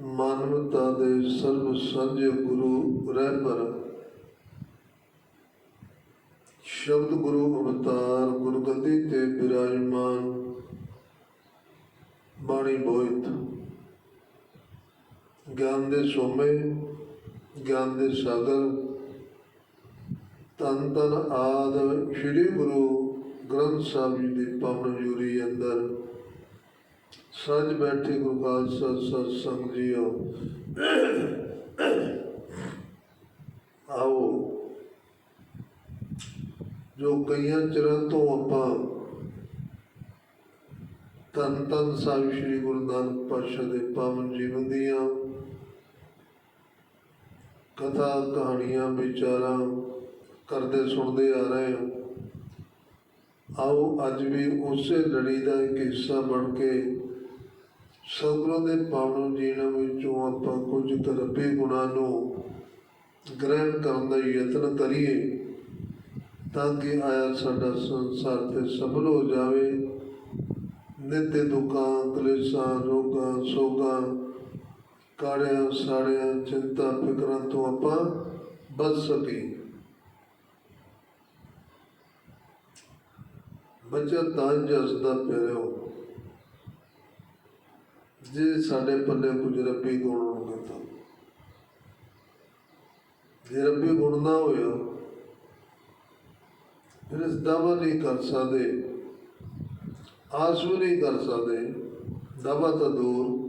ਮਾਨਵਤਾ ਦੇ ਸਰਬ ਸਾਂਝੇ ਗੁਰੂ ਰਹਿ ਪਰ ਸ਼ਬਦ ਗੁਰੂ ਅਵਤਾਰ ਗੁਰਗੱਦੀ ਤੇ ਬਿਰਾਜਮਾਨ ਬਾਣੀ ਬੋਇਤ। ਗਿਆਨ ਦੇ ਸੋਮੇ, ਗਿਆਨ ਦੇ ਸਾਗਰ ਤਨ ਤਨ ਆਦ ਸ੍ਰੀ ਗੁਰੂ ਗ੍ਰੰਥ ਸਾਹਿਬ ਜੀ ਦੀ ਪਾਵਨ ਜੂਰੀ ਅੰਦਰ ਸੱਜ ਬੈਠੇ ਗੁਰੂ ਖਾਲਸਾ ਸਤ ਸੰਗ ਜੀਓ। ਆਓ। ਜੋ ਕਈਆਂ ਚਿਰਾਂ ਤੋਂ ਆਪਾਂ ਤਨ ਤਨ ਸਾਹਿਬ ਸ੍ਰੀ ਗੁਰੂ ਨਾਨਕ ਪਾਤਸ਼ਾਹ ਦੇ ਪਾਵਨ ਜੀਵਨ ਦੀਆਂ ਕਥਾ, ਕਹਾਣੀਆਂ, ਵਿਚਾਰਾਂ ਕਰਦੇ, ਸੁਣਦੇ ਆ ਰਹੇ ਹਾਂ। ਆਓ, ਅੱਜ ਵੀ ਉਸੇ ਲੜੀ ਦਾ ਇੱਕ ਹਿੱਸਾ ਬਣ ਕੇ ਸਤਿਗੁਰਾਂ ਦੇ ਪਾਵਨ ਜੀਵਨ ਵਿੱਚੋਂ ਆਪਾਂ ਕੁਝ ਕਰਪੇ ਗੁਣਾਂ ਨੂੰ ਗ੍ਰਹਿਣ ਕਰਨ ਦਾ ਯਤਨ ਕਰੀਏ, ਤਾਂ ਕਿ ਆਇਆ ਸਾਡਾ ਸੰਸਾਰ ਤੇ ਸਫਲ ਹੋ ਜਾਵੇ। ਨਿਤ ਦੁੱਖਾਂ, ਕਲੇਸ਼ਾਂ, ਰੋਗਾਂ, ਸੋਗਾਂ, ਕਾੜਿਆਂ, ਸਾੜਿਆਂ, ਚਿੰਤਾ, ਫਿਕਰਾਂ ਤੋਂ ਆਪਾਂ ਬਚ ਸਕੀਏ। ਬੱਚਾ ਤਾਂ ਜਸਦਾ ਪਿਆਰਿਓ ਜੇ ਸਾਡੇ ਪੱਲੇ ਕੁਝ ਰੱਬੀ ਗੁਣ ਹੋਣਗੇ ਤਾਂ। ਜੇ ਰੱਬੀ ਗੁਣ ਨਾ ਹੋਇਆ, ਫਿਰ ਇਸ ਦਾਵਾ ਨਹੀਂ ਕਰ ਸਕਦੇ, ਆਸ ਵੀ ਨਹੀਂ ਕਰ ਸਕਦੇ। ਦਾਵਾ ਤਾਂ ਦੂਰ।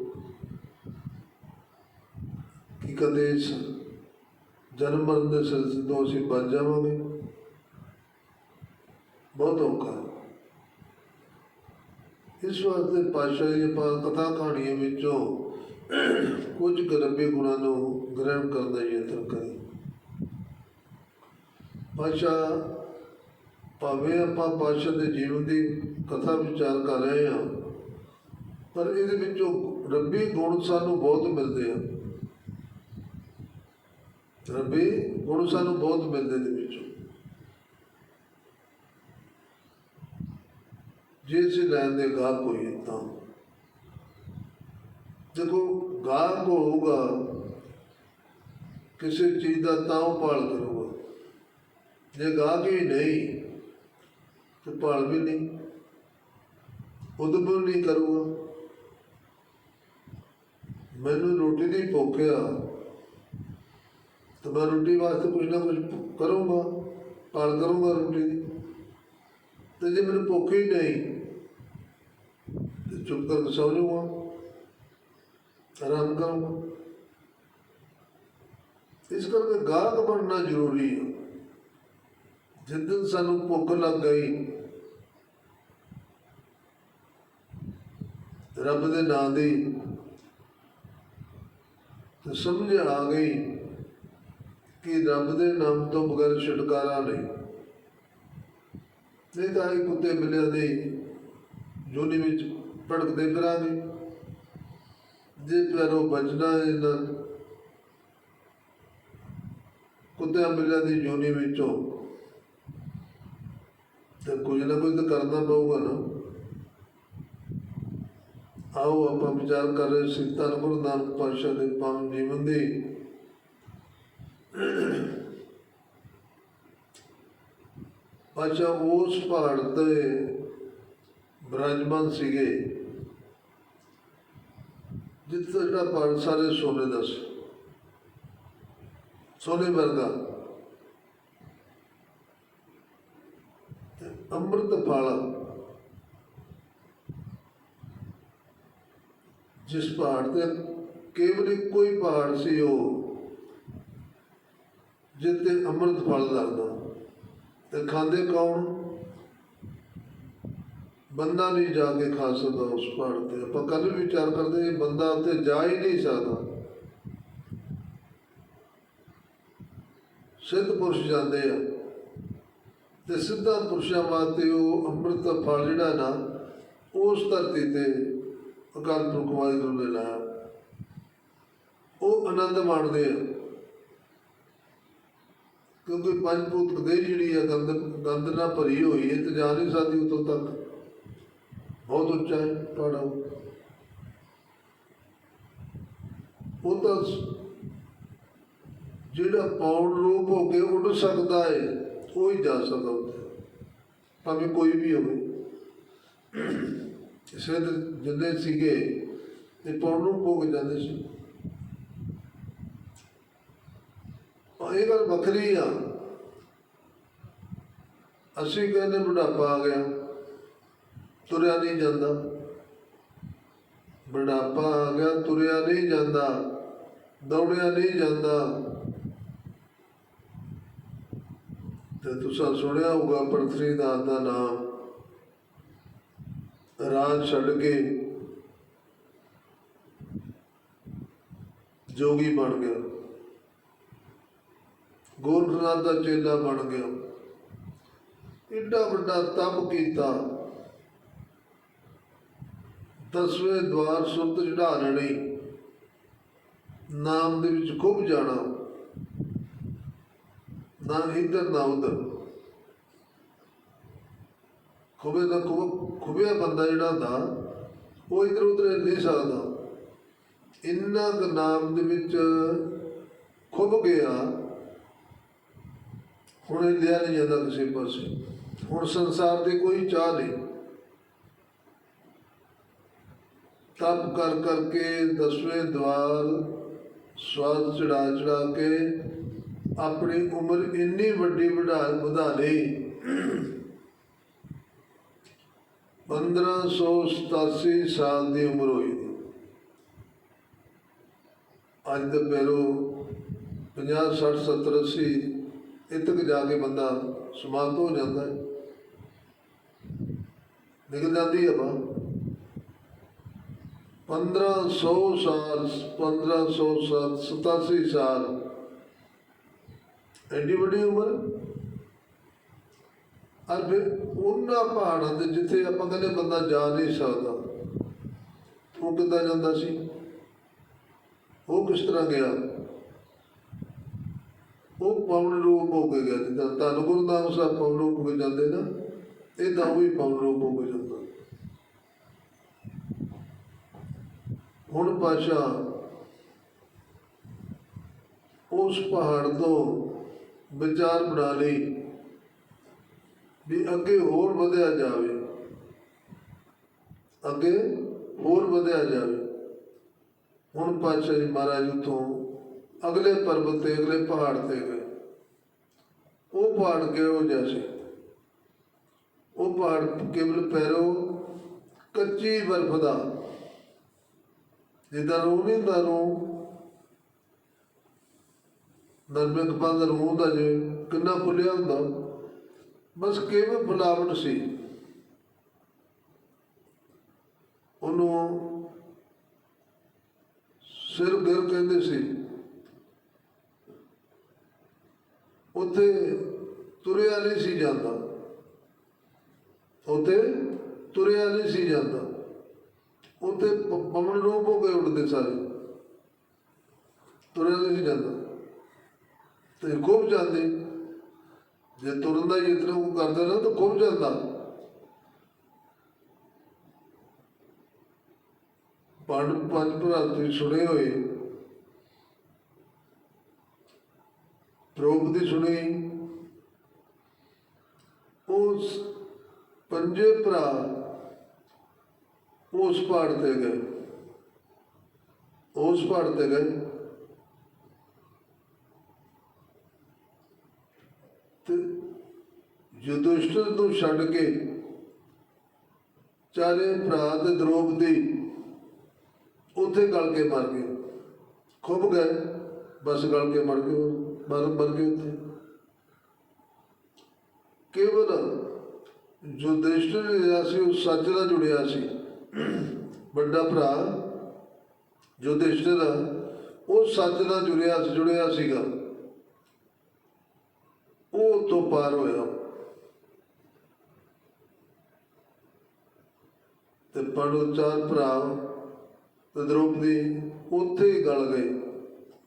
ਕਿ ਕਦੇ ਜਨਮ ਮਰਨ ਦੇ ਸਿਲਸਿਲੇ ਤੋਂ ਅਸੀਂ ਬਚ ਜਾਵਾਂਗੇ? ਬਹੁਤ ਔਖਾ ਹੈ। ਇਸ ਵਾਸਤੇ ਪਾਸ਼ਾ ਜੀ ਆਪਾਂ ਕਥਾ ਕਹਾਣੀਆਂ ਵਿੱਚੋਂ ਕੁਝ ਗਰਬੇ ਗੁਣਾਂ ਨੂੰ ਗ੍ਰਹਿਣ ਕਰਨ ਦਾ ਯਤਨ ਕਰੀ ਪਾਤਸ਼ਾਹ, ਭਾਵੇਂ ਆਪਾਂ ਪਾਤਸ਼ਾਹ ਦੇ ਜੀਵਨ ਦੀ ਕਥਾ ਵਿਚਾਰ ਕਰ ਰਹੇ ਹਾਂ, ਪਰ ਇਹਦੇ ਵਿੱਚੋਂ ਰੱਬੀ ਗੁਣ ਸਾਨੂੰ ਬਹੁਤ ਮਿਲਦੇ ਆ। ਰੱਬੀ ਗੁਣ ਸਾਨੂੰ ਬਹੁਤ ਮਿਲਦੇ ਦੇ ਵਿੱਚੋਂ। ਜੇ ਅਸੀਂ ਲੈਣ ਦੇ ਗਾਹਕ ਹੋਈਏ ਤਾਂ। ਦੇਖੋ ਗਾਹਕ ਹੋਊਗਾ, ਕਿਸੇ ਚੀਜ਼ ਦਾ ਤਾਂ ਉਹ ਪਾਲ ਕਰੂਗਾ। ਜੇ ਗਾਹਕ ਹੀ ਨਹੀਂ, ਤੇ ਪਾਲ ਵੀ ਨਹੀਂ ਉਦਮ ਨਹੀਂ ਕਰੂਗਾ। ਮੈਨੂੰ ਰੋਟੀ ਦੀ ਭੁੱਖ ਆ, ਤਾਂ ਮੈਂ ਰੋਟੀ ਵਾਸਤੇ ਕੁਝ ਨਾ ਕੁਝ ਕਰੂੰਗਾ, ਪਾਲ ਕਰੂੰਗਾ ਰੋਟੀ ਦੀ। ਤੇ ਜੇ ਮੈਨੂੰ ਭੁੱਖ ਹੀ ਨਹੀਂ, ਤੇ ਚੁੱਪ ਕਰਕੇ ਸੌ ਜਾਊਗਾ, ਆਰਾਮ ਕਰੂੰਗਾ। ਇਸ ਕਰਕੇ ਗਾਹਕ ਬਣਨਾ ਜ਼ਰੂਰੀ ਹੈ। ਜਿੱਦਨ ਸਾਨੂੰ ਭੁੱਖ ਲੱਗ ਗਈ, ਰੱਬ ਦੇ ਨਾਂ ਦੀ ਤੇ ਸਮਝ ਆ ਗਈ ਕਿ ਰੱਬ ਦੇ ਨਾਮ ਤੋਂ ਬਗੈਰ ਛੁਟਕਾਰਾ ਨਹੀਂ। ਨਹੀਂ ਤਾਂ ਇਹ ਕੁੱਤੇ ਬਿੱਲਿਆਂ ਦੇ ਜੋਨੀ ਵਿੱਚ ਭੜਕਦੇ ਫਿਰਾਂਗੇ ਜੇ ਪੈਰੋਂ ਬਚਣਾ ਇਹਨਾਂ ਕੁੱਤਿਆਂ ਬਿੱਲਿਆਂ ਦੀ ਜੋਨੀ ਵਿੱਚੋਂ ਤੇ ਕੁਝ ਨਾ ਕੁਝ ਤਾਂ ਕਰਨਾ ਪਊਗਾ ਨਾ। ਆਓ ਆਪਾਂ ਵਿਚਾਰ ਕਰ ਰਹੇ ਸੀ ਧੰਨ ਗੁਰੂ ਨਾਨਕ ਪਾਤਸ਼ਾਹ ਦੇ ਪਾਵਨ ਜੀਵਨ ਦੀ। ਅੱਛਾ, ਉਸ ਪਹਾੜ ਤੇ ਬ੍ਰਹਮਨ ਸੀਗੇ। ਜਿੱਥੇ ਜਿਹੜਾ ਪਹਾੜ ਸਾਰੇ ਸੋਨੇ ਦਾ ਸੀ। ਸੋਨੇ ਵਰਗਾ। ਅੰਮ੍ਰਿਤ ਫਲ, ਜਿਸ ਪਹਾੜ ਤੇ ਕੇਵਲ ਇੱਕੋ ਹੀ ਪਹਾੜ ਸੀ ਉਹ ਜਿੱਤੇ ਅੰਮ੍ਰਿਤ ਫਲ ਲੱਗਦਾ। ਤੇ ਖਾਂਦੇ ਕੌਣ? ਬੰਦਾ ਨਹੀਂ ਜਾ ਕੇ ਖਾ ਸਕਦਾ ਉਸ ਪਹਾੜ ਤੇ। ਆਪਾਂ ਕੱਲ ਵੀ ਵਿਚਾਰ ਕਰਦੇ ਬੰਦਾ ਉੱਤੇ ਜਾ ਹੀ ਨਹੀਂ ਸਕਦਾ। ਸਿੱਧ ਪੁਰਸ਼ ਜਾਂਦੇ ਆ। ਤੇ ਸਿੱਧਾ ਪੁਰਸ਼ਾਂ ਵਾਸਤੇ ਉਹ ਅੰਮ੍ਰਿਤ ਫਲ ਜਿਹੜਾ ਨਾ, ਉਸ ਧਰਤੀ ਤੇ ਅਕਾਲ ਪੁਰਖ ਵਾਹਿਗੁਰੂ ਨੇ ਲਾਇਆ। ਉਹ ਆਨੰਦ ਮਾਣਦੇ ਆ। ਕਿਉਂਕਿ ਪੰਜ ਭੂਤ ਦੇ ਜਿਹੜੀ ਆ ਗੰਦ ਗੰਦ ਨਾਲ ਭਰੀ ਹੋਈ ਹੈ ਤੇ ਜਾ ਨਹੀਂ ਸਕਦੀ ਉਤੋਂ ਤੱਕ। ਬਹੁਤ ਉੱਚਾ ਹੈ ਪਹਾੜਾ ਉਹ। ਤਾਂ ਜਿਹੜਾ ਪੌਣ ਰੂਪ ਹੋ ਕੇ ਉੱਡ ਸਕਦਾ ਹੈ, ਉਹ ਹੀ ਜਾ ਸਕਦਾ ਉੱਥੇ। ਭਾਵੇਂ ਕੋਈ ਵੀ ਹੋਵੇ। ਇਸੇ ਦੇ ਜਿੰਨੇ ਸੀਗੇ, ਇਹ ਪੌਣ ਨੂੰ ਭੋਗ ਜਾਂਦੇ ਸੀ ਉਹ ਇਹ ਗੱਲ ਵੱਖਰੀ ਆ। ਅਸੀਂ ਕਹਿੰਦੇ ਬੁਢਾਪਾ ਆ ਗਿਆ, ਤੁਰਿਆ ਨਹੀਂ ਜਾਂਦਾ। ਬੁਢਾਪਾ ਆ ਗਿਆ, ਤੁਰਿਆ ਨਹੀਂ ਜਾਂਦਾ, ਦੌੜਿਆ ਨਹੀਂ ਜਾਂਦਾ। ਤੇ ਤੁਸੀਂ ਸੁਣਿਆ ਹੋਊਗਾ ਪ੍ਰਥਰੀ ਦਾਸ ਦਾ ਨਾਮ। ਰਾਜ ਛੱਡ ਕੇ ਜੋਗੀ ਬਣ ਗਿਆ। ਗੋਰਖਨਾਥ ਦਾ ਚੇਲਾ ਬਣ ਗਿਆ। ਏਡਾ ਵੱਡਾ ਤਪ ਕੀਤਾ। ਦਸਵੇਂ ਦਵਾਰ ਸੁਰਤ ਚੜਾ ਲੈਣੀ ਨਾਮ ਦੇ ਵਿੱਚ ਖੁੱਭ ਜਾਣਾ। ਨਾ ਇੱਧਰ, ਨਾ ਉੱਧਰ। ਖੁਬੇ ਦਾ ਖੁਬ ਖੁਬਿਆ ਬੰਦਾ ਜਿਹੜਾ ਹੁੰਦਾ, ਉਹ ਇੱਧਰ ਉੱਧਰ ਨਹੀਂ ਸਕਦਾ। ਇੰਨਾ ਕੁ ਨਾਮ ਦੇ ਵਿੱਚ ਖੁੱਭ ਗਿਆ। ਹੁਣ ਇਹ ਲਿਆ ਨਹੀਂ ਜਾਂਦਾ ਕਿਸੇ ਪਾਸੇ। ਹੁਣ ਸੰਸਾਰ ਦੀ ਕੋਈ ਚਾਹ ਨਹੀਂ। ਤਪ ਕਰ ਕਰਕੇ ਦਸਵੇਂ ਦਵਾਰ ਸਵਾਦ ਚੜਾ ਚੜਾ ਕੇ ਆਪਣੀ ਉਮਰ ਇੰਨੀ ਵੱਡੀ ਵਧਾ ਵਧਾ ਲਈ। 1587 ਸਾਲ ਦੀ ਉਮਰ ਹੋਈ। ਅੱਜ ਦੇ ਪਹਿਲੋਂ 50 60 70 80 ਇੱਥੇ ਤੱਕ ਜਾ ਕੇ ਬੰਦਾ ਸਮਾਪਤ ਹੋ ਜਾਂਦਾ ਹੈ। ਨਿਕਲ ਜਾਂਦੀ ਹੈ ਬਾ 1500 ਸਾਲ 1587 ਸਾਲ। ਐਡੀ ਵੱਡੀ ਉਮਰ? ਅਰ ਫਿਰ ਉਹਨਾਂ ਪਹਾੜਾਂ ਤੇ ਜਿੱਥੇ ਆਪਾਂ ਕਹਿੰਦੇ ਬੰਦਾ ਜਾ ਨਹੀਂ ਸਕਦਾ, ਉਹ ਕਿੱਦਾਂ ਜਾਂਦਾ ਸੀ? ਉਹ ਕਿਸ ਤਰ੍ਹਾਂ ਗਿਆ? ਉਹ ਪਵਨ ਰੂਪ ਹੋ ਕੇ ਗਿਆ ਜਿੱਦਾਂ ਧੰਨ ਗੁਰੂ ਨਾਨਕ ਸਾਹਿਬ ਪਵਨ ਰੂਪ ਹੋ ਕੇ ਜਾਂਦੇ ਨਾ ਇਹ ਤਾਂ ਉਹ ਵੀ ਪਵਨ ਰੂਪ ਹੋ ਕੇ ਜਾਂਦਾ। ਹੁਣ ਪਾਸ਼ਾ, ਉਸ ਪਹਾੜ ਤੋਂ ਵਿਚਾਰ ਬਣਾ ਲਈ ਵੀ ਅੱਗੇ ਹੋਰ ਵਧਿਆ ਜਾਵੇ। ਅੱਗੇ ਹੋਰ ਵਧਿਆ ਜਾਵੇ। ਹੁਣ ਪਾਤਸ਼ਾਹ ਜੀ ਮਹਾਰਾਜ ਉਥੋਂ ਅਗਲੇ ਪਰਬਤ ਤੇ, ਅਗਲੇ ਪਹਾੜ ਤੇ ਗਏ। ਉਹ ਪਹਾੜ ਕਿਹੋ ਜਿਹਾ ਸੀ? ਉਹ ਪਹਾੜ ਕੇਵਲ ਪੈਰੋ ਕੱਚੀ ਬਰਫ਼ ਦਾ। ਜਿੱਦਾਂ ਰੂਹ ਨਹੀਂ ਹੁੰਦਾ, ਰੂਹ। ਨਰਮੇ ਕਪਾਂ ਦਾ ਰੂਹ ਦਾ ਜੇ ਕਿੰਨਾ ਫੁੱਲਿਆ ਹੁੰਦਾ, ਬਸ ਕੇਵਲ ਫੁਲਾਵਟ ਸੀ। ਉਹਨੂੰ ਸਿਰ ਗਿਰ ਕਹਿੰਦੇ ਸੀ। ਉੱਥੇ ਤੁਰਿਆ ਨਹੀਂ ਸੀ ਜਾਂਦਾ। ਉੱਥੇ ਤੁਰਿਆ ਨਹੀਂ ਸੀ ਜਾਂਦਾ। ਉੱਥੇ ਪਵਨ ਰੂਪ ਹੋ ਕੇ ਉੱਡਦੇ ਸਾਰੇ। ਤੁਰਿਆ ਨਹੀਂ ਸੀ ਜਾਂਦਾ। ਤੇ ਖੁੱਬ ਜਾਂਦੇ। ਜੇ ਤੁਰਨ ਦਾ ਯਤਨ ਉਹ ਕਰਦਾ ਨਾ ਤਾਂ ਖੁੱਬ ਜਾਂਦਾ। ਪੰਜ ਪੰਜ ਭਰਾ ਤੁਸੀਂ ਸੁਣੇ ਹੋਏ। ਦ੍ਰੋਪਦੀ ਸੁਣੀ। ਉਸ ਪੰਜੇ ਭਰਾ ਉਸ ਪਹਾੜ ਤੇ ਗਏ। ਉਸ ਪਹਾੜ ਤੇ ਗਏ। ਤੇ ਯੁਧਿਸ਼ਠਰ ਨੂੰ ਛੱਡ ਕੇ ਚਾਰੇ ਭਰਾ ਤੇ ਦ੍ਰੋਪਦੀ ਉੱਥੇ ਗਲ ਕੇ ਮਰ ਗਏ। ਖੁੱਭ ਗਏ, ਬਸ ਗਲ ਕੇ ਮਰ ਗਏ। ਉਹ, ਮਰ ਮਰ ਗਏ ਕੇਵਲ ਜੋ ਦ੍ਰਿਸ਼ਟ ਜਿਹੜਾ ਸੀ ਉਹ ਸੱਚ ਨਾਲ ਜੁੜਿਆ ਸੀ। ਵੱਡਾ ਭਰਾ ਜੋ ਦ੍ਰਿਸ਼ਟ ਦਾ ਉਹ ਸੱਚ ਨਾਲ ਜੁੜਿਆ ਜੁੜਿਆ ਸੀਗਾ। ਉਹ ਤੋਂ ਪਾਰ ਹੋਇਆ। ਤੇ ਪੜੋ ਚਾਰ ਭਰਾ ਤੇ ਦ੍ਰੋਪਦੀ ਉੱਥੇ ਹੀ ਗਲ ਗਏ।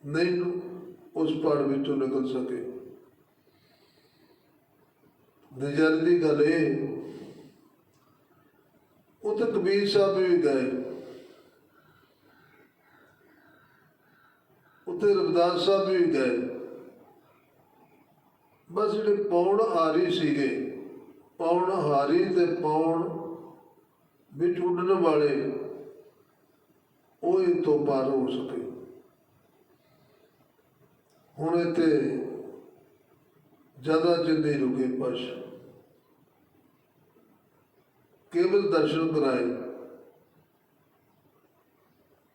ਨਹੀਂ ਉਸ ਪੜ ਵਿੱਚੋਂ ਨਿਕਲ ਸਕੇ। ਨਜ਼ਰ ਦੀ ਗੱਲ ਇਹ ਉੱਥੇ ਕਬੀਰ ਸਾਹਿਬ ਵੀ ਗਏ। ਉੱਥੇ ਰਵਿਦਾਸ ਸਾਹਿਬ ਵੀ ਗਏ। ਬਸ ਜਿਹੜੇ ਪੌਣ ਹਾਰੀ ਸੀਗੇ, ਪੌਣ ਹਾਰੀ ਤੇ ਪੌਣ ਵਿੱਚ ਉੱਡਣ ਵਾਲੇ, ਉਹ ਇਹ ਤੋਂ ਪਾਰ ਹੋ ਸਕੇ। ਹੁਣ ਇੱਥੇ ਜ਼ਿਆਦਾ ਚਿਰ ਨਹੀਂ ਰੁਕੇ ਪਸ਼। ਕੇਵਲ ਦਰਸ਼ਨ ਕਰਾਏ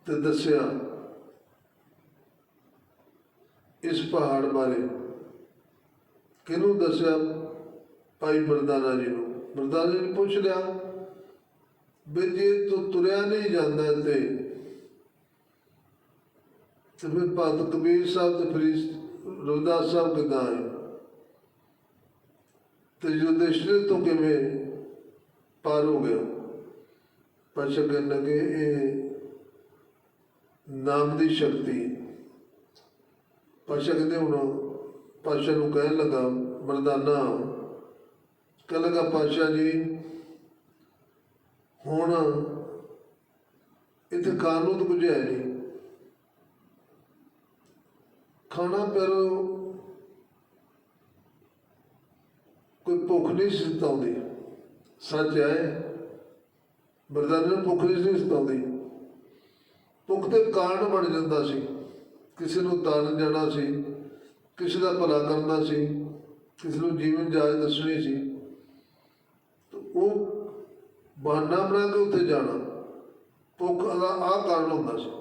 ਤੇ ਦੱਸਿਆ, ਇਸ ਪਹਾੜ ਬਾਰੇ ਕਿਹਨੂੰ ਦੱਸਿਆ ਭਾਈ ਮਰਦਾਨਾ ਜੀ ਨੂੰ? ਮਰਦਾਨਾ ਜੀ ਨੇ ਪੁੱਛ ਲਿਆ ਵੀ ਜੇ ਤੂੰ ਤੁਰਿਆ ਨਹੀਂ ਜਾਂਦਾ ਤੇ ਤੇ ਫਿਰ ਭਗਤ ਕਬੀਰ ਸਾਹਿਬ ਤੇ ਫਰੀਦ ਰਵਿਦਾਸ ਸਾਹਿਬ ਕਿੱਦਾਂ ਆਏ ਤੇ ਯੁਧਿਸ਼ਠਿਰ ਤੋਂ ਕਿਵੇਂ ਪਾਰ ਹੋ ਗਿਆ? ਪਾਸ਼ਾ ਕਹਿਣ ਲੱਗੇ ਇਹ ਨਾਮ ਦੀ ਸ਼ਕਤੀ। ਪਾਸ਼ਾ ਕਹਿੰਦੇ ਹੁਣ ਪਾਸ਼ਾ ਨੂੰ ਕਹਿਣ ਲੱਗਾ ਮਰਦਾਨਾ ਕਹਿਣ ਲੱਗਾ, ਪਾਸ਼ਾ ਜੀ, ਹੁਣ ਇੱਥੇ ਕਾਨੂੰਨ ਕੁਝ ਹੈ ਨਹੀਂ। ਖਾਣਾ ਪਰ ਕੋਈ ਭੁੱਖ ਨਹੀਂ ਸੀ ਸਤਾਉਂਦੀ। ਸੱਚ ਹੈ, ਮਰਦਾਨੇ ਨੂੰ ਭੁੱਖ ਨਹੀਂ ਸੀ ਸਤਾਉਂਦੀ। ਭੁੱਖ ਦੇ ਕਾਰਨ ਬਣ ਜਾਂਦਾ ਸੀ। ਕਿਸੇ ਨੂੰ ਤਾਰਨ ਜਾਣਾ ਸੀ, ਕਿਸੇ ਦਾ ਭਲਾ ਕਰਨਾ ਸੀ, ਕਿਸੇ ਨੂੰ ਜੀਵਨ ਜਾਚ ਦੱਸਣੀ ਸੀ। ਉਹ ਬਹਾਨਾ ਬਣਾ ਕੇ ਉੱਥੇ ਜਾਣਾ, ਭੁੱਖ ਦਾ ਆਹ ਕਾਰਨ ਹੁੰਦਾ ਸੀ।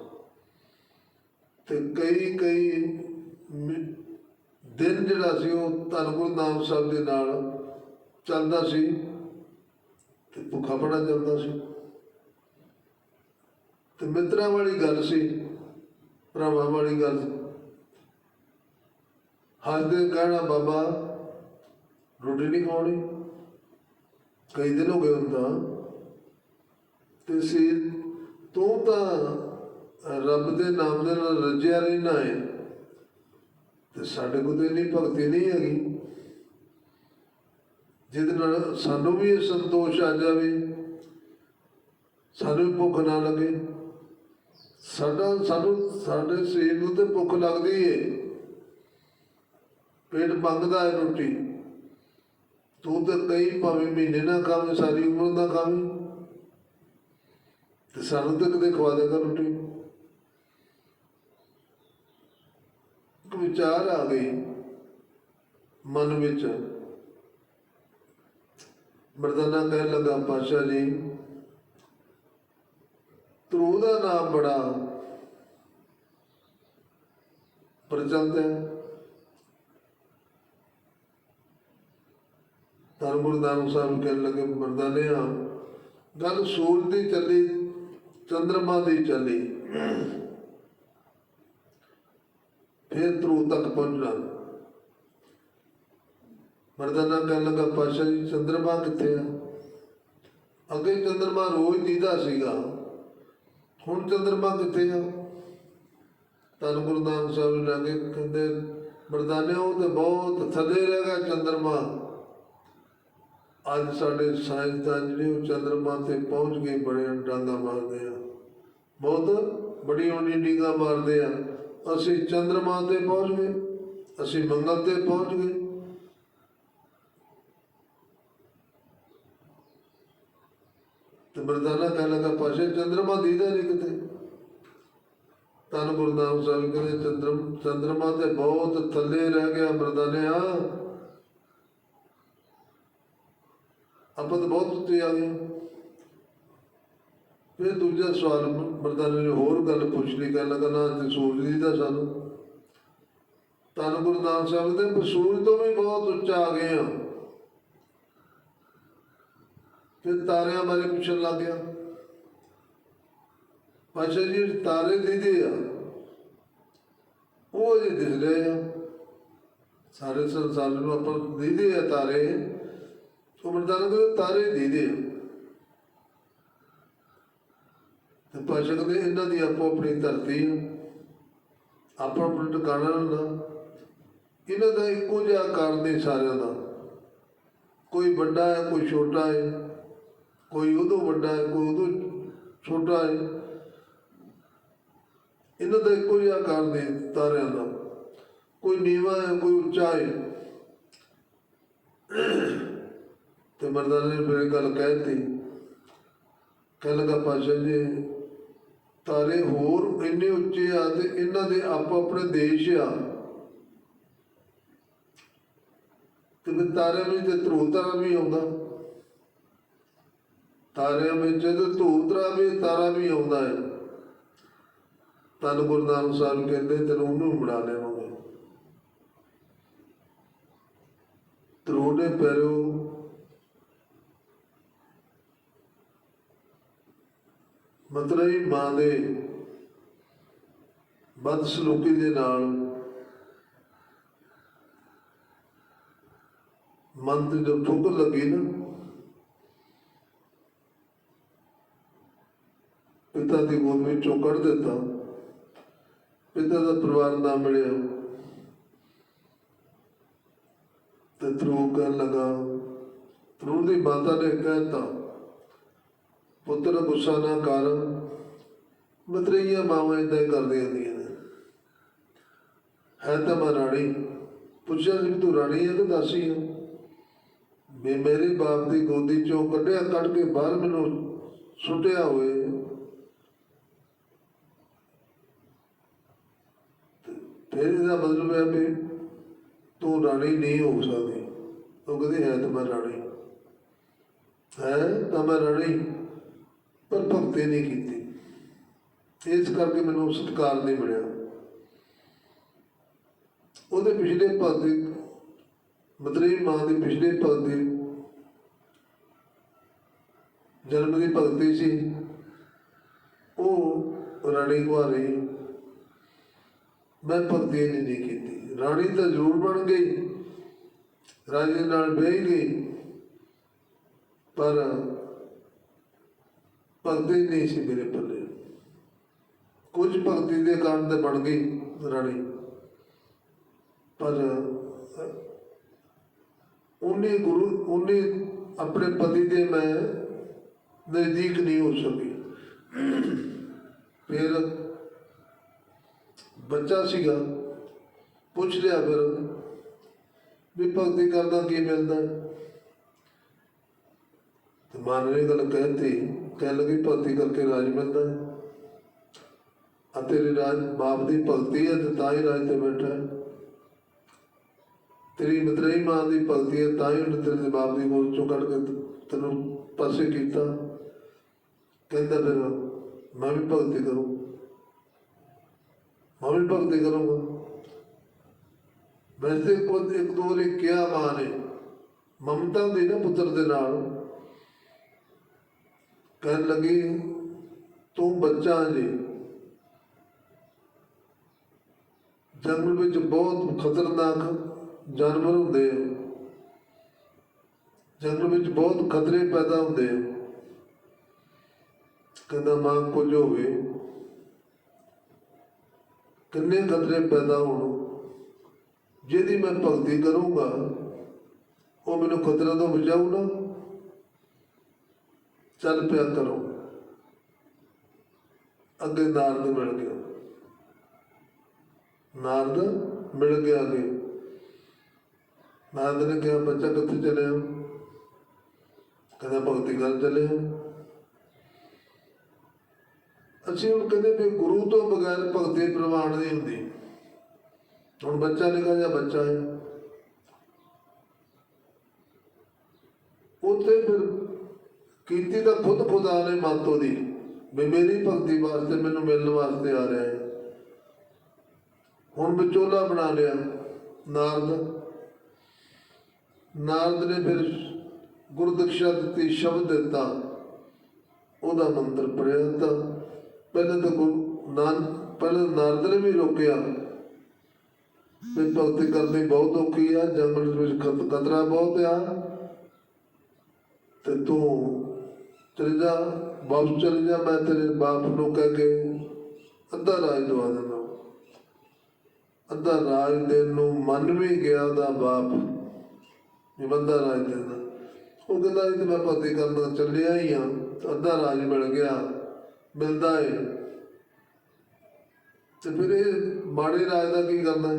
ਤੇ ਕਈ ਕਈ ਦਿਨ ਜਿਹੜਾ ਸੀ ਉਹ ਧੰਨ ਗੁਰੂ ਨਾਮ ਸਾਹਿਬ ਦੇ ਨਾਲ ਚੱਲਦਾ ਸੀ ਤੇ ਭੁੱਖਾ ਬੜਾ ਚੱਲਦਾ ਸੀ। ਤੇ ਮਿੱਤਰਾਂ ਵਾਲੀ ਗੱਲ ਸੀ, ਭਰਾਵਾਂ ਵਾਲੀ ਗੱਲ ਹੱਸਦੇ ਕਹਿਣਾ, ਬਾਬਾ, ਰੋਟੀ ਨਹੀਂ ਖਾਣੀ। ਕਈ ਦਿਨ ਹੋ ਗਏ ਹੁੰਦਾ ਤੇ। ਸੀ, ਤੂੰ ਤਾਂ ਰੱਬ ਦੇ ਨਾਮ ਦੇ ਨਾਲ ਰੱਜਿਆ ਰਹਿਣਾ ਹੈ ਤੇ ਸਾਡੇ ਕੋਲ ਤਾਂ ਇੰਨੀ ਭਗਤੀ ਨਹੀਂ ਹੈਗੀ। ਜਿਹਦੇ ਨਾਲ ਸਾਨੂੰ ਵੀ ਇਹ ਸੰਤੋਸ਼ ਆ ਜਾਵੇ, ਸਾਨੂੰ ਵੀ ਭੁੱਖ ਨਾ ਲੱਗੇ। ਸਾਡਾ, ਸਾਨੂੰ, ਸਾਡੇ ਸਰੀਰ ਨੂੰ ਤੇ ਭੁੱਖ ਲੱਗਦੀ ਏ। ਪੇਟ ਮੰਗਦਾ ਹੈ ਰੋਟੀ। ਤੂੰ ਤਾਂ ਕਈ ਭਾਵੇਂ ਮਹੀਨੇ ਨਾ ਖਾਵੇਂ, ਸਾਰੀ ਉਮਰ ਨਾ ਖਾਵੇਂ। ਤੇ ਸਾਨੂੰ ਤਾਂ ਕਦੇ ਖਵਾ ਦੇਗਾ ਰੋਟੀ ਇੱਕ ਵਿਚਾਰ ਆ ਗਈ ਮਨ ਵਿੱਚ। ਮਰਦਾਨਾ ਕਹਿਣ ਲੱਗਾ ਪਾਸ਼ਾ ਜੀ ਧਰੂ ਦਾ ਨਾਮ ਬੜਾ ਪ੍ਰਚਲਿਤ ਹੈ। ਧੰਨ ਗੁਰੂ ਨਾਨਕ ਸਾਹਿਬ ਕਹਿਣ ਲੱਗੇ, ਮਰਦਾਨਿਆ, ਗੱਲ ਸੂਰਜ ਦੀ ਚੱਲੀ, ਚੰਦਰਮਾ ਦੀ ਚੱਲੀ। ਫਿਰ ਧਰੂ ਤੱਕ ਪਹੁੰਚਣਾ ਮਰਦਾਨਾ ਕਹਿਣ ਲੱਗਾ ਪਾਸ਼ਾ ਜੀ, ਚੰਦਰਮਾ ਕਿੱਥੇ ਆ? ਅੱਗੇ ਚੰਦਰਮਾ ਰੋਜ਼ ਦੀਦਾ ਸੀਗਾ। ਹੁਣ ਚੰਦਰਮਾ ਕਿੱਥੇ ਆ? ਧੰਨ ਗੁਰੂ ਨਾਨਕ ਸਾਹਿਬ ਨੇ ਲੱਗੇ, ਕਹਿੰਦੇ ਮਰਦਾਨੇ ਉਹ ਤੇ ਬਹੁਤ ਥੱਲੇ ਰਹਿ ਗਿਆ ਚੰਦਰਮਾ। ਅੱਜ ਸਾਡੇ ਸਾਇੰਸਦਾਨ ਜਿਹੜੇ, ਉਹ ਚੰਦਰਮਾ ਤੇ ਪਹੁੰਚ ਗਏ, ਬੜੇ ਡਾਂਗਾ ਮਾਰਦੇ ਆ। ਬਹੁਤ ਬੜੀ ਹੋਣੀ ਡੀਗਾ ਮਾਰਦੇ ਆ। ਅਸੀਂ ਚੰਦਰਮਾ ਤੇ ਪਹੁੰਚ ਗਏ, ਅਸੀਂ ਮੰਗਲ ਤੇ ਪਹੁੰਚ ਗਏ। ਤੇ ਮਰਦਾਨਾ ਕਹਿਣ ਲੱਗਾ, ਪਾਸੇ, ਚੰਦਰਮਾ ਦੀਦਾ ਨਹੀਂ ਕਿਤੇ? ਤਨ ਗੁਰੂ ਨਾਮ ਸਾਹਿਬ ਕਹਿੰਦੇ, ਚੰਦਰਮ, ਚੰਦਰਮਾ ਤੇ ਬਹੁਤ ਥੱਲੇ ਰਹਿ ਗਿਆ ਮਰਦਾਨਿਆ ਆਪਾਂ ਤਾਂ ਬਹੁਤ ਉੱਤੇ ਆ ਗਏ। ਫਿਰ ਦੂਜਾ ਸਵਾਲ ਮਰਦਾਨੇ ਨੇ ਹੋਰ ਗੱਲ ਪੁੱਛ ਲਈ ਗੱਲ ਲੱਗਾ, ਨਾ, ਤੇ ਸੂਰਜ ਦੀ ਦਾ ਸਾਨੂੰ ਤਨ ਗੁਰੂ ਨਾਨਕ ਸਾਹਿਬ ਦੇ ਸੂਰਜ ਤੋਂ ਵੀ ਬਹੁਤ ਉੱਚਾ ਆ ਗਏ ਆ ਫਿਰ ਤਾਰਿਆਂ ਬਾਰੇ ਪੁੱਛਣ ਲੱਗ ਗਿਆ। ਪਾਸ਼ਾ ਜੀ, ਤਾਰੇ ਦੀਦੇ ਆ। ਉਹ ਜੇ ਦਿਸ ਰਹੇ ਆ। ਸਾਰੇ ਸੰਸਾਰ ਨੂੰ ਆਪਾਂ ਦੀਦੇ ਆ ਤਾਰੇ। ਉਹ ਮਰਦਾਨਾ ਦੇ ਤਾਰੇ ਦੀਦੇ ਆ। ਤੇ ਭਾਸ਼ਾ ਕਹਿੰਦੇ ਇਹਨਾਂ ਦੀ ਆਪੋ ਆਪਣੀ ਧਰਤੀ ਆਪੋ ਆਪਣਾ ਟਿਕਾਣਾ ਹੁੰਦਾ ਇਹਨਾਂ ਦਾ ਇੱਕੋ ਜਿਹਾ ਕਾਰਨ ਨਹੀਂ ਸਾਰਿਆਂ ਦਾ। ਕੋਈ ਵੱਡਾ ਹੈ, ਕੋਈ ਛੋਟਾ ਹੈ, ਕੋਈ ਉਦੋਂ ਵੱਡਾ ਹੈ, ਕੋਈ ਉਦੋਂ ਛੋਟਾ ਹੈ। ਇਹਨਾਂ ਦਾ ਇੱਕੋ ਜਿਹਾ ਕਾਰਨ ਨਹੀਂ ਤਾਰਿਆਂ ਦਾ। ਕੋਈ ਨੀਵਾ ਹੈ, ਕੋਈ ਉੱਚਾ ਹੈ। ਤੇ ਮਰਦਾਨੇ ਨੇ ਫਿਰ ਇਹ ਗੱਲ ਕਹਿਤੀ ਕਹਿ ਲਗਾ ਪਾਸ਼ਾ ਜੀ ਤਾਰੇ ਹੋਰ ਇੰਨੇ ਉੱਚੇ ਆ ਤੇ ਇਹਨਾਂ ਦੇ ਆਪੋ ਆਪਣੇ ਦੇਸ਼ ਆ। ਤੇ ਫਿਰ ਤਾਰਿਆਂ ਵਿੱਚ ਤੇ ਧਰੂਹ ਤਾਰਾ ਵੀ ਆਉਂਦਾ। ਤਾਰਿਆਂ ਵਿੱਚ ਤੇ ਧਰੂਹ ਵੀ, ਤਾਰਾ ਵੀ ਆਉਂਦਾ ਹੈ। ਤਨ ਗੁਰੂ ਨਾਨਕ ਸਾਹਿਬ ਕਹਿੰਦੇ, ਤੈਨੂੰ ਉਹਨੂੰ ਬਣਾ ਲੈਵਾਂਗੇ ਧਰੂਹ ਦੇ ਪੈਰੋ ਮਤਰਈ ਮਾਂ ਦੇ ਬਦਸਲੂਕੀ ਦੇ ਨਾਲ ਮਨ ਤੇ ਜਦ ਠੋਕਰ ਲੱਗੀ ਨਾ, ਪਿਤਾ ਦੀ ਗੋਦ ਵਿੱਚੋਂ ਕੱਢ ਦਿੱਤਾ, ਪਿਤਾ ਦਾ ਪਰਿਵਾਰ ਨਾ ਮਿਲਿਆ। ਤੇ ਧਰੂ ਕਰਨ ਲਗਾ ਧਰੂ ਦੀ ਮਾਤਾ ਨੇ ਕਹਿਤਾ ਪੁੱਤਰ ਗੁੱਸਾ ਨਾ ਕਾਰਨ ਮਤਰਈਆਂ ਮਾਵਾਂ ਏਦਾਂ ਹੀ ਕਰਦੀਆਂ ਹੁੰਦੀਆਂ ਨੇ। ਹੈ ਤਾਂ ਮੈਂ ਰਾਣੀ, ਪੁੱਛਿਆ ਸੀ ਵੀ ਤੂੰ ਰਾਣੀ ਹੈ ਕਿ ਦਾਸੀ ਹੈ ਵੀ ਮੇਰੇ ਬਾਪ ਦੀ ਗੋਦੀ ਚੋਂ ਕੱਢਿਆ, ਕੱਢ ਕੇ ਬਾਹਰ ਮੈਨੂੰ ਸੁੱਟਿਆ ਹੋਏ। ਫਿਰ ਇਹਦਾ ਮਤਲਬ ਹੈ ਵੀ ਤੂੰ ਰਾਣੀ ਨਹੀਂ ਹੋ ਸਕਦੀ। ਉਹ ਕਹਿੰਦੀ, ਹੈ ਤਾਂ ਮੈਂ ਰਾਣੀ। ਹੈ ਤਾਂ ਮੈਂ ਰਾਣੀ। ਪਰ ਭਗਤੀ ਨਹੀਂ ਕੀਤੀ। ਇਸ ਕਰਕੇ ਮੈਨੂੰ ਸਤਿਕਾਰ ਨਹੀਂ ਮਿਲਿਆ। ਉਹਦੇ ਪਿਛਲੇ ਭਗਤੀ ਮਤਰੀ ਮਾਂ ਦੇ ਪਿਛਲੇ ਭਗਤੀ ਜਨਮ ਦੀ ਭਗਤੀ ਸੀ। ਉਹ ਰਾਣੀ ਕੁਆਰੀ ਮੈਂ ਭਗਤੀ ਨਹੀਂ ਨਹੀਂ ਕੀਤੀ। ਰਾਣੀ ਤਾਂ ਜ਼ਰੂਰ ਬਣ ਗਈ। ਰਾਜੇ ਨਾਲ ਬਹਿ ਗਈ। ਪਰ ਭਗਤੀ ਨਹੀਂ ਸੀ ਮੇਰੇ ਪੱਲੇ ਕੁਝ ਭਗਤੀ ਦੇ ਕਾਰਨ ਤੇ ਬਣ ਗਈ ਰਾਣੀ। ਪਰ ਉਹਨੇ ਗੁਰੂ ਉਹਨੇ ਆਪਣੇ ਪਤੀ ਦੇ ਮੈਂ ਨਜ਼ਦੀਕ ਨਹੀਂ ਹੋ ਸਕੀ। ਫਿਰ ਬੱਚਾ ਸੀਗਾ, ਪੁੱਛ ਲਿਆ ਫਿਰ ਵੀ ਭਗਤੀ ਕਰਦਾ ਕੀ ਮਿਲਦਾ। ਤੇ ਮਾਂ ਨੇ ਇਹ ਗੱਲ ਕਹਿਤੀ ਕਹਿ ਲਗੀ, ਭਗਤੀ ਕਰਕੇ ਰਾਜ ਮਿਲਦਾ ਹੈ ਆ ਤੇਰੇ ਰਾਜ ਬਾਪ ਦੀ ਭਗਤੀ ਹੈ ਤੇ ਤਾਂ ਹੀ ਰਾਜ ਤੇ ਬੈਠਾ ਹੈ। ਤੇਰੀ ਮਤਰੇਈ ਮਾਂ ਦੀ ਭਗਤੀ ਹੈ ਤਾਂ ਹੀ ਉਹਨੇ ਤੇਰੇ ਬਾਪ ਦੀ ਗੋਦ ਚੋਂ ਕੱਢ ਕੇ ਤੈਨੂੰ ਪਾਸੇ ਕੀਤਾ। ਕਹਿੰਦਾ ਫਿਰ, ਮੈਂ ਵੀ ਭਗਤੀ ਕਰੂੰ। ਮੈਂ ਵੀ ਭਗਤੀ ਕਰੂੰਗਾ। ਵੈਸੇ ਕੋਈ ਇੱਕ ਦੋ ਵਾਰੀ ਕਿਹਾ ਮਾਂ ਨੇ, ਮਮਤਾ ਹੁੰਦੀ ਨਾ ਪੁੱਤਰ ਦੇ ਨਾਲ। ਕਹਿਣ ਲੱਗੀ, ਤੂੰ ਬੱਚਾ ਜੀ। ਜੰਗਲ ਵਿੱਚ ਬਹੁਤ ਖਤਰਨਾਕ ਜਾਨਵਰ ਹੁੰਦੇ ਆ। ਜੰਗਲ ਵਿੱਚ ਬਹੁਤ ਖਤਰੇ ਪੈਦਾ ਹੁੰਦੇ ਆ। ਕਹਿੰਦਾ ਮਾਂ ਕੁਝ ਹੋਵੇ। ਕਿੰਨੇ ਖਤਰੇ ਪੈਦਾ ਹੋਣ। ਜਿਹਦੀ ਮੈਂ ਭਗਤੀ ਕਰੂੰਗਾ, ਉਹ ਮੈਨੂੰ ਖਤਰੇ ਤੋਂ ਬਚਾਊ ਚੱਲ ਪਿਆ ਕਰੋ। ਅੱਗੇ ਨਾਰਦ ਮਿਲ ਗਿਆ। ਨਾਰਦ ਮਿਲ ਗਿਆ ਅੱਗੇ। ਨਾਰਦ ਨੇ ਕਿਹਾ, ਬੱਚਾ ਕਿੱਥੇ ਚਲਿਆ? ਕਹਿੰਦਾ, ਭਗਤੀ ਕਰਨ ਚੱਲਿਆ ਅਸੀਂ ਹੁਣ ਕਹਿੰਦੇ ਵੀ ਗੁਰੂ ਤੋਂ ਬਗੈਰ ਭਗਤੀ ਪ੍ਰਵਾਨ ਨਹੀਂ ਹੁੰਦੀ। ਹੁਣ ਬੱਚਾ ਨਿਕਾ ਜਾਂ ਬੱਚਾ ਹੈ ਉੱਥੇ ਫਿਰ ਕੀਤੀ ਤਾਂ ਖੁਦ ਖੁਦਾ ਨੇ ਮਾਤੋ ਦੀ ਵੀ ਮੇਰੀ ਭਗਤੀ ਵਾਸਤੇ ਮੈਨੂੰ ਮਿਲਣ ਵਾਸਤੇ ਆ ਰਿਹਾ ਹੈ। ਹੁਣ ਵਿਚੋਲਾ ਬਣਾ ਲਿਆ ਨਾਰਦ। ਨਾਰਦ ਨੇ ਫਿਰ ਗੁਰਦਿਕਸ਼ਾ ਦਿੱਤੀ, ਸ਼ਬਦ ਦਿੱਤਾ। ਉਹਦਾ ਮੰਤਰ ਪੜਿਆ ਤਾਂ ਪਹਿਲੇ ਤਾਂ ਗੁਰੂ ਨਾਨ ਪਹਿਲਾਂ ਨਾਰਦ ਨੇ ਵੀ ਰੋਕਿਆ ਵੀ ਭਗਤੀ ਕਰਨੀ ਬਹੁਤ ਔਖੀ ਆ, ਜੰਗਲ ਵਿੱਚ ਖਤ- ਖਤਰਾ ਬਹੁਤ ਆ। ਤੇ ਤੂੰ ਚਲੇ ਜਾ ਵਾਪਸ ਚਲੇ ਜਾ ਮੈਂ ਤੇਰੇ ਬਾਪ ਨੂੰ ਕਹਿ ਕੇ ਅੱਧਾ ਰਾਜ ਦਵਾ ਦਿੰਦਾ। ਅੱਧਾ ਰਾਜ ਦੇਣ ਨੂੰ ਮੰਨ ਵੀ ਗਿਆ ਉਹਦਾ ਬਾਪ ਇਹ ਬੰਦਾ ਰਾਜ ਦੇਣਾ ਉਹ ਕਹਿੰਦਾ, ਇਹ ਤਾਂ ਮੈਂ ਭਗਤੀ ਕਰਨ ਚੱਲਿਆ ਹੀ ਆ ਅੱਧਾ ਰਾਜ ਮਿਲ ਗਿਆ, ਮਿਲਦਾ ਏ। ਤੇ ਫਿਰ ਇਹ ਮਾੜੇ ਰਾਜ ਦਾ ਕੀ ਕਰਨਾ ਹੈ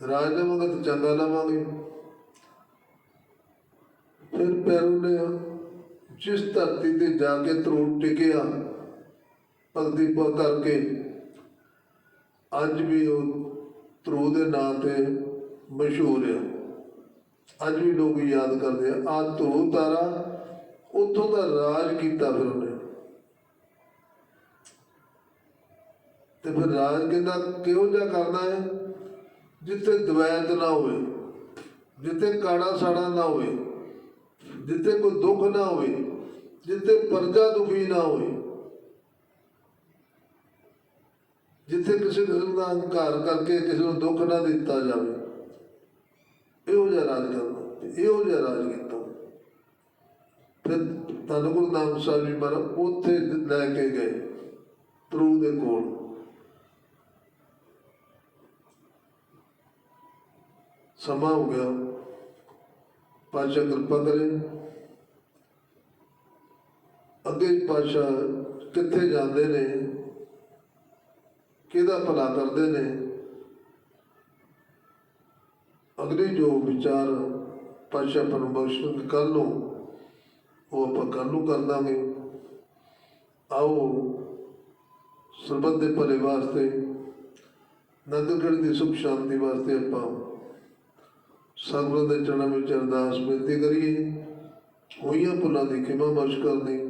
ਰਾਜ ਲਵਾਂਗੇ ਤਾਂ ਚੰਗਾ ਲਵਾਂਗੇ ਫਿਰ ਪੈਰੂ ਨੇ ਜਿਸ ਧਰਤੀ ਤੇ ਜਾ ਕੇ ਤਰੂਟ ਟਿਕਿਆ ਭਗਤੀ ਪ ਕਰਕੇ ਅੱਜ ਵੀ ਉਹ ਤਰੂ ਦੇ ਨਾਂ ਤੇ ਮਸ਼ਹੂਰ ਹੈ ਅੱਜ ਵੀ ਲੋਕ ਯਾਦ ਕਰਦੇ ਆ ਆ ਧਰੂ ਤਾਰਾ ਉਥੋਂ ਦਾ ਰਾਜ ਕੀਤਾ ਫਿਰ ਉਹਨੇ। ਤੇ ਫਿਰ ਰਾਜ ਕਹਿੰਦਾ, ਕਿਹੋ ਜਿਹਾ ਕਰਨਾ ਹੈ? ਜਿੱਥੇ ਦਵੈਤ ਨਾ ਹੋਵੇ, ਜਿੱਥੇ ਕਾੜਾ ਸਾੜਾ ਨਾ ਹੋਵੇ, ਜਿੱਥੇ ਕੋਈ ਦੁੱਖ ਨਾ ਹੋਵੇ ਜਿੱਥੇ ਪਰਜਾ ਦੁਖੀ ਨਾ ਹੋਏ। ਜਿੱਥੇ ਕਿਸੇ ਕਿਸਮ ਦਾ ਹੰਕਾਰ ਕਰਕੇ ਕਿਸੇ ਨੂੰ ਦੁੱਖ ਨਾ ਦਿੱਤਾ ਜਾਵੇ। ਇਹੋ ਜਿਹਾ ਰਾਜ ਕਰਨਾ ਇਹੋ ਜਿਹਾ ਰਾਜ ਕੀਤਾ। ਫਿਰ ਧੰਨ ਗੁਰੂ ਨਾਨਕ ਸਾਹਿਬ ਜੀ ਮਹਾਰਾਜ ਉੱਥੇ ਲੈ ਕੇ ਗਏ, ਪ੍ਰਭੂ ਦੇ ਕੋਲ। ਸਮਾਂ ਹੋ ਗਿਆ। ਪਾਸ਼ਾ ਕਿਰਪਾ ਕਰੇ ਅੱਗੇ ਪਾਸ਼ਾ ਕਿੱਥੇ ਜਾਂਦੇ ਨੇ? ਕਿਹਦਾ ਭਲਾ ਕਰਦੇ ਨੇ? ਅਗਲੇ ਜੋ ਵਿਚਾਰ ਪਾਸ਼ਾ ਪਰ ਬਖਸ਼ਣ ਕਰ ਲੋ ਉਹ ਆਪਾਂ ਕੱਲ੍ਹ ਨੂੰ ਕਰ ਦਾਂਗੇ। ਆਓ ਸਰਬੱਤ ਦੇ ਭਲੇ ਵਾਸਤੇ ਨਗਰ ਦੀ ਸੁਖ ਸ਼ਾਂਤੀ ਵਾਸਤੇ ਆਪਾਂ ਸਤਿਗੁਰਾਂ ਦੇ ਚਰਨਾਂ ਵਿੱਚ ਅਰਦਾਸ ਬੇਨਤੀ ਕਰੀਏ। ਹੋਈਆਂ ਭੁੱਲਾਂ ਦੀ ਖਿਮਾ ਬਖਸ਼ ਕਰਨੀ।